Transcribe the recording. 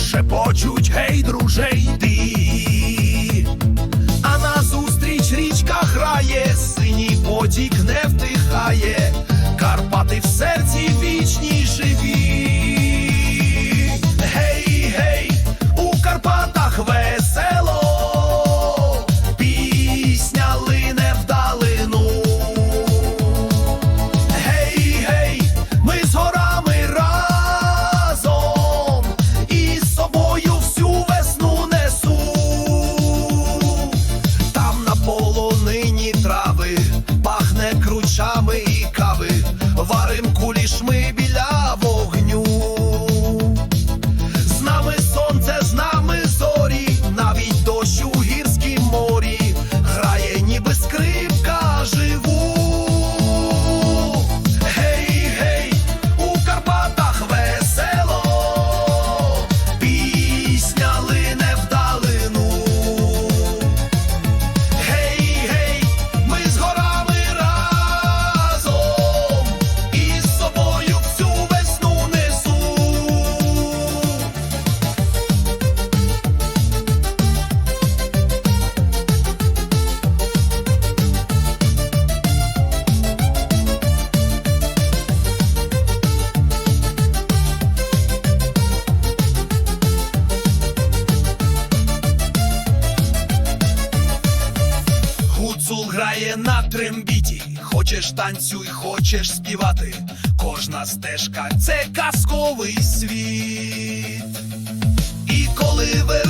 шепочуть, гей, друже, йди, а назустріч річка грає, синій потік не втихає, Карпати в серці. ніж ми. Трембіті, хочеш танцюй, хочеш співати. Кожна стежка це казковий світ. І коли ви